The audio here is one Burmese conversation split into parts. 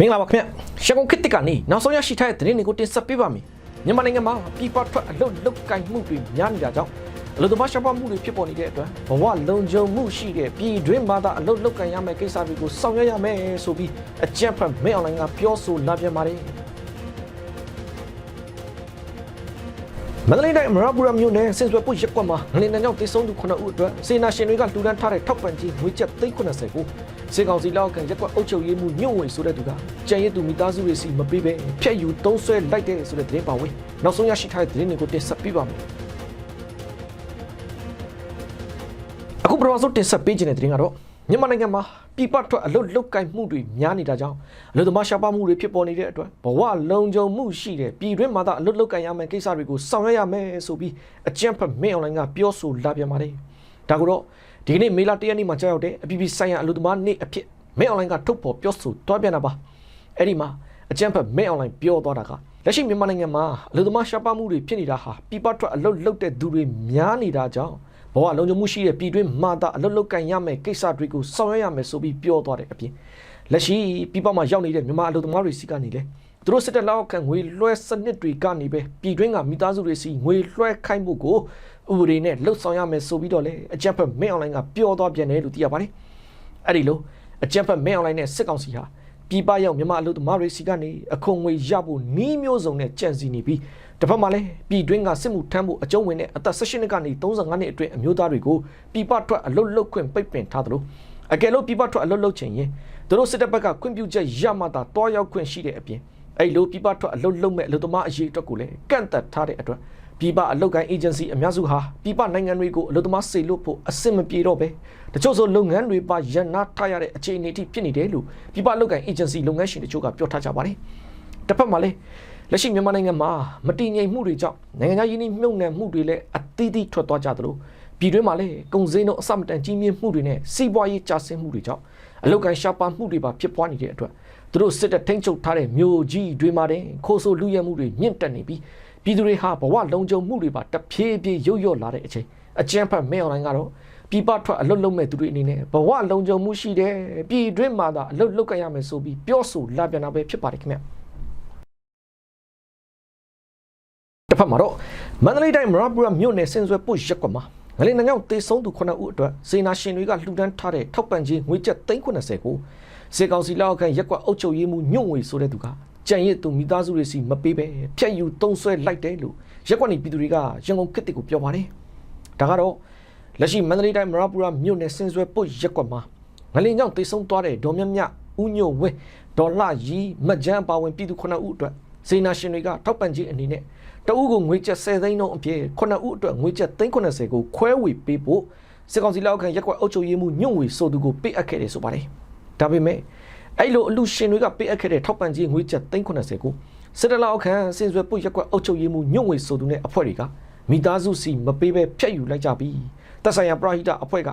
မင်္ဂလာပါခင်ဗျရှကုန်ခစ်တစ်ကနေနောက်ဆုံးရရှိထားတဲ့သတင်းတွေကိုတင်ဆက်ပေးပါမယ်မြန်မာနိုင်ငံမှာပြည်ပထွက်အလုပ်လုပ်ကိုင်မှုတွေများနေတာကြောင့်အလုပ်သမားရှားပါမှုတွေဖြစ်ပေါ်နေတဲ့အတွက်ဘဝလုံခြုံမှုရှိတဲ့ပြည်တွင်းမှာသာအလုပ်လုပ်ကိုင်ရမယ့်ကိစ္စတွေကိုဆောင်ရွက်ရမယ်ဆိုပြီးအကြံဖတ်မင်းအွန်လိုင်းကပြောဆိုလာပြန်ပါတယ် မန္တလေးတိုင်းအမရပူရမြို့နယ်စင်စွယ်ပုရက်ကွက်မှာငလင်တန်းကြောင့်တေဆုံးသူ9ဦးအတွက်စေနာရှင်တွေကလူဒန်းထားတဲ့ထောက်ပံ့ကြီးငွေကျပ်390ကိုစေကောင်စီလောက်ကန်ရက်ကွက်အုပ်ချုပ်ရေးမှူးညွန့်ဝင်ဆိုတဲ့သူကကြံရည်သူမိသားစုတွေစီမပေးပဲဖြတ်ယူသုံးဆွဲလိုက်တဲ့ဆိုတဲ့သတင်းပါဝင်နောက်ဆုံးရရှိထားတဲ့သတင်းတွေကိုတင်ဆက်ပေးပါမယ်အခုပထမဆုံးတင်ဆက်ပေးခြင်းတဲ့သတင်းကတော့မြန်မာနိုင်ငံမှာ ပြည်ပထွက်အလုတ်လုတ်ကိုင်မှုတွေများနေတာကြောင့်အလုတ်သမားရှားပါမှုတွေဖြစ်ပေါ်နေတဲ့အတွက်ဘဝလုံခြုံမှုရှိတဲ့ပြည်တွင်းမှာသာအလုတ်လုတ်ကိုင်ရမယ့်ကိစ္စတွေကိုဆောင်ရွက်ရမယ်ဆိုပြီးအကြံဖတ်မင်းအွန်လိုင်းကပြောဆိုလာပြန်ပါတယ်ဒါကိုတော့ဒီကနေ့မေလ၁ရက်နေ့မှာကြာရောက်တဲ့အပြည်ပြည်ဆိုင်ရာအလုတ်သမားနေ့အဖြစ်မင်းအွန်လိုင်းကထုတ်ဖော်ပြောဆိုတွားပြန်တာပါအဲ့ဒီမှာအကြံဖတ်မင်းအွန်လိုင်းပြောသွားတာကလက်ရှိမြန်မာနိုင်ငံမှာအလုတ်သမားရှားပါမှုတွေဖြစ်နေတာဟာပြည်ပထွက်အလုတ်လုတ်တဲ့သူတွေများနေတာကြောင့် ဘဝလုံခြုံမှုရှိတဲ့ပြည်တွင်းမှာသာအလုတ်လုတ်ကန်ရမယ်ကိစ္စတွေကိုဆောင်ရွက်ရမယ်ဆိုပြီးပြောသွားတဲ့အပြင်လက်ရှိပြည်ပမှာရောက်နေတဲ့မြန်မာအလုတ်သမားတွေစီကနေလေသူတို့စစ်တပ်လောက်ခံငွေလွှဲစနစ်တွေကနေပဲပြည်တွင်းကမိသားစုတွေစီငွေလွှဲခိုင်းမှုကိုဥပဒေနဲ့လှုပ်ဆောင်ရမယ်ဆိုပြီးတော့လေအကြံဖက်မင်းအွန်လိုင်းကပြောသွားပြန်တယ်လို့သိရပါတယ်အဲ့ဒီလိုအကြံဖက်မင်းအွန်လိုင်းနဲ့စစ်ကောင်စီဟာပြည်ပရောက်မြန်မာအလုတ်သမားတွေစီကနေအခွန်ငွေရဖို့နှီးမျိုးစုံနဲ့ကြံစီနေပြီး တစ်ဖက်မှာလည်းပြည်တွင်းကစစ်မှုထမ်းဖို့အကျုံးဝင်တဲ့အသက်16နှစ်ကနေ35နှစ်အတွင်းအမျိုးသားတွေကိုပြည်ပထွက်အလုတ်လုတ်ခွင့်ပိတ်ပင်ထားသလိုအကယ်လို့ပြည်ပထွက်အလုတ်လုတ်ချင်ရင်သူတို့စစ်တပ်ဘက်ကခွင့်ပြုချက်ရမှသာတွားရောက်ခွင့်ရှိတဲ့အပြင်အဲ့လိုပြည်ပထွက်အလုတ်လုတ်မဲ့အလုတ်သမားအရေးအတွက်ကိုလည်းကန့်သက်ထားတဲ့အတွက်ပြည်ပအလုတ်ကိုင်းအေဂျင်စီအများစုဟာပြည်ပနိုင်ငံတွေကိုအလုတ်သမားစေလွတ်ဖို့အဆင်မပြေတော့ပဲတချို့ဆိုလုပ်ငန်းတွေပါရန်နာထားရတဲ့အခြေအနေအထိဖြစ်နေတယ်လို့ပြည်ပအလုတ်ကိုင်းအေဂျင်စီလုပ်ငန်းရှင်တချို့ကပြောထားကြပါတယ်တစ်ဖက်မှာလည်း လက်ရှိမြန်မာနိုင်ငံမှာမတည်ငြိမ်မှုတွေကြောင့်နိုင်ငံခြားယင်းနှိမြုပ်နှံမှုတွေလည်းအသီးသီးထွက်သွားကြသလိုပြည်တွင်းမှာလည်းကုန်စည်နှုန်းအဆမတန်ကြီးမြင့်မှုတွေနဲ့စီးပွားရေးကျဆင်းမှုတွေကြောင့်အလုတ်ကန်ရှားပါမှုတွေပါဖြစ်ပွားနေတဲ့အတွက်သူတို့စစ်တပ်ထိန်းချုပ်ထားတဲ့မြို့ကြီးတွေမှာတဲ့ခိုးဆိုးလူရဲမှုတွေမြင့်တက်နေပြီးပြည်သူတွေဟာဘဝလုံခြုံမှုတွေပါတဖြည်းဖြည်းရုတ်ရော့လာတဲ့အချိန်အကြမ်းဖက်မဲအွန်လိုင်းကတော့ပြည်ပထွက်အလုတ်လုံးမဲ့သူတွေအနေနဲ့ဘဝလုံခြုံမှုရှိတဲ့ပြည်တွင်းမှာသာအလုတ်လုတ်ကြရမယ်ဆိုပြီးပြောဆိုလာပြန်တာပဲဖြစ်ပါတယ်ခင်ဗျ တစ်ဖက်မှာတော့မန္တလေးတိုင်းမရပူရမြို့နယ်စင်စွဲပုတ်ရက်ကွက်မှာငလင်နံကြောင့်တေဆုံးသူ9ဦးအတွက်စေနာရှင်တွေကလှူဒန်းထားတဲ့ထောက်ပံ့ခြင်းငွေကျပ်390ကိုစေကောင်စီလောက်ခန့်ရက်ကွက်အုပ်ချုပ်ရေးမှူးညွန့်ဝေဆိုတဲ့သူကကြံရစ်သူမိသားစုတွေစီမပေးပဲဖြတ်ယူတုံးဆွဲလိုက်တယ်လို့ရက်ကွက်နေပြည်သူတွေကရန်ကုန်ခေတ်ကိုပြောပါတယ်ဒါကတော့လက်ရှိမန္တလေးတိုင်းမရပူရမြို့နယ်စင်စွဲပုတ်ရက်ကွက်မှာငလင်ကြောင့်တေဆုံးသွားတဲ့ဒေါ်မြမြဦးညိုဝင်းဒေါ်လာရီမကြမ်းပါဝင်ပြည်သူ9ဦးအတွက် စေနာရှင်တွေကထောက်ပံ့ခြင်းအနေနဲ့တအုပ်ကိုငွေကျပ်10သိန်းလုံးအပြင်9ဦးအတွက်ငွေကျပ်390ကိုခွဲဝေပေးဖို့စစ်ကောင်စီလက်အောက်ခံရက်ကွက်အုပ်ချုပ်ရေးမှူးညွန့်ဝေဆိုသူကိုပေးအပ်ခဲ့တယ်ဆိုပါတယ်ဒါပေမဲ့အဲ့လိုအလူရှင်တွေကပေးအပ်ခဲ့တဲ့ထောက်ပံ့ခြင်းငွေကျပ်390ကိုစစ်တပ်လက်အောက်ခံစင်စွဲပုတ်ရက်ကွက်အုပ်ချုပ်ရေးမှူးညွန့်ဝေဆိုသူနဲ့အဖွဲ့တွေကမိသားစုစီမပေးပဲဖျက်ယူလိုက်ကြပြီးတပ်ဆိုင်ရာပရဟိတအဖွဲ့က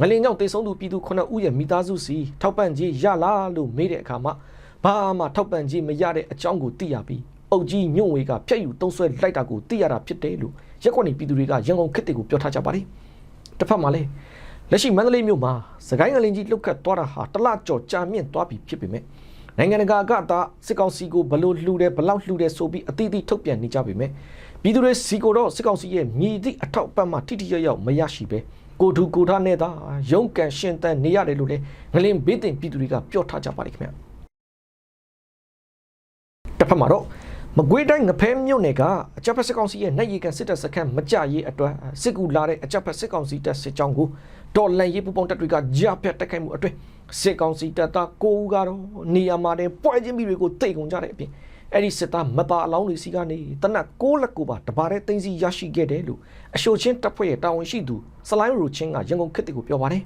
ငလင်ကြောင့်တေဆုံးသူပြည်သူ9ဦးရဲ့မိသားစုစီထောက်ပံ့ခြင်းရလားလို့မေးတဲ့အခါမှာ ဘာမှထောက်ပံ့ခြင်းမရတဲ့အကြောင်းကိုသိရပြီးအုတ်ကြီးညွန့်ဝေကဖျက်ယူတုံးဆွဲလိုက်တာကိုသိရတာဖြစ်တယ်လို့ရက်ကွက်နေပြည်သူတွေကရန်ကုန်ခေတ်တွေကိုပြောထားကြပါတယ်တစ်ဖက်မှာလည်းလက်ရှိမန္တလေးမြို့မှာစကိုင်းငလင်ကြီးလှုပ်ခတ်သွားတာဟာတလကြော်ကြာမြင့်သွားပြီဖြစ်ပေမဲ့နိုင်ငံတကာကသာစစ်ကောင်စီကိုဘလို့လှူတယ်ဘလောက်လှူတယ်ဆိုပြီးအသီးသီးထုတ်ပြန်နေကြပေမဲ့ပြည်သူတွေစီကိုတော့စစ်ကောင်စီရဲ့မြည်သည့်အထောက်အပံ့မှထိထိရောက်ရောက်မရရှိပဲကိုထူကိုထားနဲ့သာရုံးကန်ရှင်တန်နေရတယ်လို့လည်းငလင်ဘေးတင်ပြည်သူတွေကပြောထားကြပါတယ်ခင်ဗျတစ်ဖ က်မှာတော့မကွေးတိုင်းငဖဲမြို့နယ်ကအကြပ်ဖက်စစ်ကောင်စီရဲ့နိုင်ရီကန်စစ်တပ်စခန်းမကြရေးအတွက်စစ်ကူလာတဲ့အကြပ်ဖက်စစ်ကောင်စီတပ်စစ်ကြောင်းကိုတော်လန်ရေးပူပေါင်းတပ်တွေကကြားဖြတ်တိုက်ခိုက်မှုအတွင်းစစ်ကောင်စီတပ်သား၉ဦးကတော့နေရာမှာတင်ပွဲချင်းမိတွေကိုတိတ်ကုန်ကြတဲ့အပြင်အဲ့ဒီစစ်သားမသားအလောင်းတွေစီကနေတနက်၉လက်ကိုပါတပါးတဲ့သိန်းစီရရှိခဲ့တယ်လို့အရှိုချင်းတပ်ဖွဲ့ရဲ့တာဝန်ရှိသူစလိုင်းရူချင်းကရန်ကုန်ခေတ်ကိုပြောပါတယ်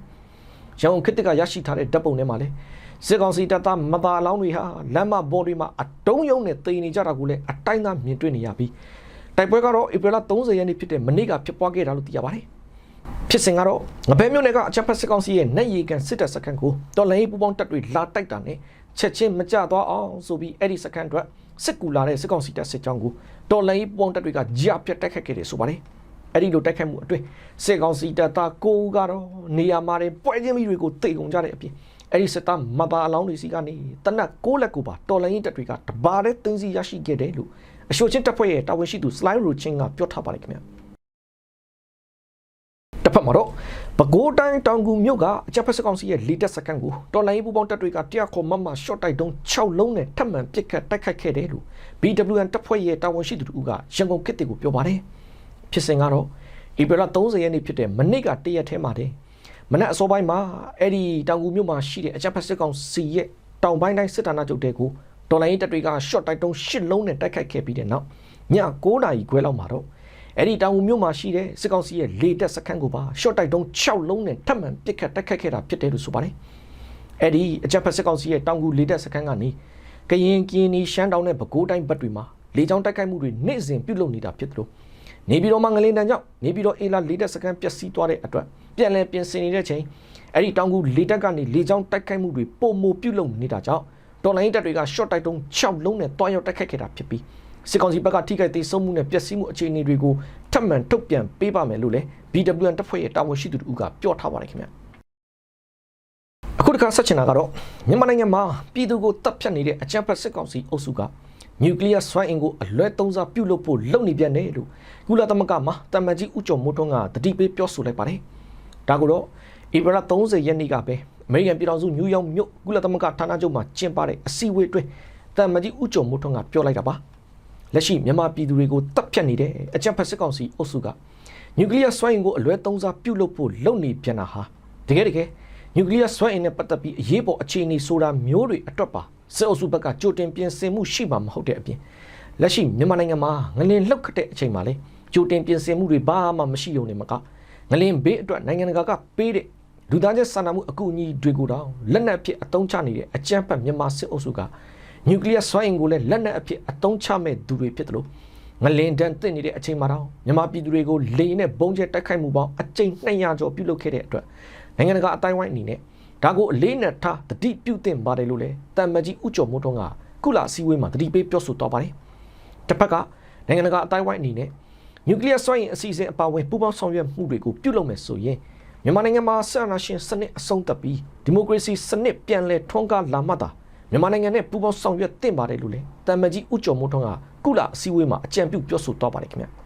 ရန်ကုန်ခေတ်ကရရှိထားတဲ့ဓာတ်ပုံထဲမှာလည်း စစ်ကောင်စီတပ်သားမသားအလောင်းတွေဟာလမ်းမပေါ်တွေမှာအတုံးယုံနဲ့တိန်နေကြတာကိုလည်းအတိုင်းသားမြင်တွေ့နေရပြီးတိုက်ပွဲကတော့ဧပြီလ30ရက်နေ့ဖြစ်တဲ့မနေ့ကဖြစ်ပွားခဲ့တာလို့သိရပါတယ်ဖြစ်စဉ်ကတော့ငပဲမြို့နယ်ကအချက်ဖက်စစ်ကောင်စီရဲ့နိုင်ရီကန်စစ်တပ်စခန်းကိုတော်လိုင်းပူပေါင်းတပ်တွေလာတိုက်တာနဲ့ချက်ချင်းမကြသွားအောင်ဆိုပြီးအဲ့ဒီစခန်းအတွက်စစ်ကူလာတဲ့စစ်ကောင်စီတပ်စစ်ကြောင်းကိုတော်လိုင်းပူပေါင်းတပ်တွေကကြားပြတ်တိုက်ခတ်ခဲ့တယ်ဆိုပါတယ်အဲ့ဒီလိုတိုက်ခိုက်မှုအတွင်းစစ်ကောင်စီတပ်သားကိုဦးကတော့နေရာမှာပွဲချင်းမိတွေကိုတိတ်ကုန်ကြတဲ့အပြင် အဲ့ဒီစစ်သားမဘာအလောင်းတွေစီကနေတနက်6လက်ကိုပါတော်လိုင်းရင်တက်တွေကတဘာတဲ့တင်းစီရရှိခဲ့တယ်လို့အရှိုချင်းတပ်ဖွဲ့ရဲ့တာဝန်ရှိသူ slide row ချင်းကပြောထားပါတယ်ခင်ဗျာတစ်ဖက်မှာတော့ပဲခူးတိုင်းတောင်ကူမြို့ကအကြပ်ဖက်စကောင်စီရဲ့လီတက်စကန်ကိုတော်လိုင်းပူပေါင်းတပ်တွေကတရားခေါ်မမ short တိုက်တုံး6လုံးနဲ့ထပ်မံပစ်ခတ်တိုက်ခိုက်ခဲ့တယ်လို့ BWN တပ်ဖွဲ့ရဲ့တာဝန်ရှိသူတို့ကရန်ကုန်ခေတ်တွေကိုပြောပါတယ်ဖြစ်စဉ်ကတော့ဧပြီလ30ရက်နေ့ဖြစ်တဲ့မနေ့ကတရက်ထဲမှာတဲ့ မနက်အစောပိုင်းမှာအဲ့ဒီတောင်ကူမြို့မှာရှိတဲ့အကြပ်ဖက်စစ်ကောင်စီရဲ့တောင်ပိုင်းတိုင်းစစ်ဌာနချုပ်တဲကိုတော်လိုင်းတပ်တွေက short တိုက်တုံး8လုံးနဲ့တိုက်ခိုက်ခဲ့ပြီးတဲ့နောက်ည9နာရီခွဲလောက်မှာတော့အဲ့ဒီတောင်ကူမြို့မှာရှိတဲ့စစ်ကောင်စီရဲ့လေတပ်စခန်းကိုပါ short တိုက်တုံး6လုံးနဲ့ထပ်မံပစ်ခတ်တိုက်ခိုက်ခဲ့တာဖြစ်တယ်လို့ဆိုပါတယ်အဲ့ဒီအကြပ်ဖက်စစ်ကောင်စီရဲ့တောင်ကူလေတပ်စခန်းကနေကရင်ကင်းနီရှမ်းတောင်နဲ့ပဲခူးတိုင်းဘက်တွေမှာလေကြောင်းတိုက်ခိုက်မှုတွေနေ့စဉ်ပြုလုပ်နေတာဖြစ်တယ်လို့ နေပြည်တော်မှာငလင်တန်ကြောင့်နေပြည်တော်အေလာလေတပ်စခန်းပျက်စီးသွားတဲ့အတွက်ပြန်လည်ပြင်ဆင်နေတဲ့ချိန်အဲ့ဒီတောင်ကူလေတပ်ကနေလေကြောင်းတိုက်ခိုက်မှုတွေပုံမပြုလုပ်နေတာကြောင့်တော်လိုင်းတပ်တွေက short တိုက်တုံး6လုံးနဲ့တွားရောက်တိုက်ခိုက်ခဲ့တာဖြစ်ပြီးစစ်ကောင်စီဘက်ကထိခိုက်သေးဆုံးမှုနဲ့ပျက်စီးမှုအခြေအနေတွေကိုထပ်မံထုတ်ပြန်ပေးပါမယ်လို့လည်း BWN တပ်ဖွဲ့ရဲ့တာဝန်ရှိသူတို့ကပြောထားပါတယ်ခင်ဗျအခုတခါဆက်ချင်တာကတော့မြန်မာနိုင်ငံမှာပြည်သူကိုတပ်ဖြတ်နေတဲ့အကြမ်းဖက်စစ်ကောင်စီအုပ်စုက နျူကလ িয়ার စွမ်းအင်ကိုအလွဲသုံးစားပြုလုပ်ဖို့လုပ်နေပြန်တယ်လို့ကုလသမဂ္ဂမှာတမန်ကြီးဦးကျော်မိုးထွန်းကတတိပေးပြောဆိုလိုက်ပါတယ်ဒါကိုတော့ဧပြီလ30ရက်နေ့ကပဲအမေရိကန်ပြည်ထောင်စုနယူးယောက်မြို့ကုလသမဂ္ဂဌာနချုပ်မှာကျင်းပတဲ့အစည်းအဝေးအတွင်းတမန်ကြီးဦးကျော်မိုးထွန်းကပြောလိုက်တာပါလက်ရှိမြန်မာပြည်သူတွေကိုတပ်ဖြတ်နေတဲ့အကြမ်းဖက်စစ်ကောင်စီအုပ်စုကနျူကလ িয়ার စွမ်းအင်ကိုအလွဲသုံးစားပြုလုပ်ဖို့လုပ်နေပြန်တာဟာတကယ်တကယ်နျူကလ িয়ার စွမ်းအင်နဲ့ပတ်သက်ပြီးအရေးပေါ်အခြေအနေဆိုတာမျိုးတွေအတွက်ပါ စစ်အုပ်စုဘက်ကကြိုတင်ပြင်ဆင်မှုရှိမှာမဟုတ်တဲ့အပြင်လက်ရှိမြန်မာနိုင်ငံမှာငလင်လှုပ်ခတ်တဲ့အချိန်မှာလေကြိုတင်ပြင်ဆင်မှုတွေဘာမှမရှိုံနဲ့မကငလင်ဘေးအတွက်နိုင်ငံတကာကပေးတဲ့လူသားချင်းစာနာမှုအကူအညီတွေကိုတော့လက်နက်အဖြစ်အသုံးချနေတဲ့အကြမ်းဖက်မြန်မာစစ်အုပ်စုကနျူကလ িয়ার စွမ်းအင်ကိုလည်းလက်နက်အဖြစ်အသုံးချမဲ့သူတွေဖြစ်တယ်လို့ငလင်တန်တင့်နေတဲ့အချိန်မှာတော့မြန်မာပြည်သူတွေကိုလေနဲ့ဘုံကျဲတိုက်ခိုက်မှုပေါင်းအကြိမ်200ကျော်ပြုလုပ်ခဲ့တဲ့အတွက်နိုင်ငံတကာအတိုင်းဝိုင်းအနေနဲ့ ဒါကိုအလေးနဲ့ထားတတိပြုတင်ပါတယ်လို့လည်းတမ်မကြီးဥကျော်မိုးထွန်းကကုလအစည်းအဝေးမှာတတိပေးပြောဆိုတော့ပါတယ်တစ်ဖက်ကနိုင်ငံတကာအတိုင်းဝိုင်းအနေနဲ့နျူကလ িয়ার စွမ်းအင်အစီအစဉ်အပါအဝင်ပူးပေါင်းဆောင်ရွက်မှုတွေကိုပြုလုပ်မယ်ဆိုရင်မြန်မာနိုင်ငံမှာဆန္ဒရှင်စနစ်အဆုံးသတ်ပြီးဒီမိုကရေစီစနစ်ပြန်လည်ထွန်းကားလာမှသာမြန်မာနိုင်ငံနဲ့ပူးပေါင်းဆောင်ရွက်သင့်ပါတယ်လို့လည်းတမ်မကြီးဥကျော်မိုးထွန်းကကုလအစည်းအဝေးမှာအကြံပြုပြောဆိုတော့ပါတယ်ခင်ဗျ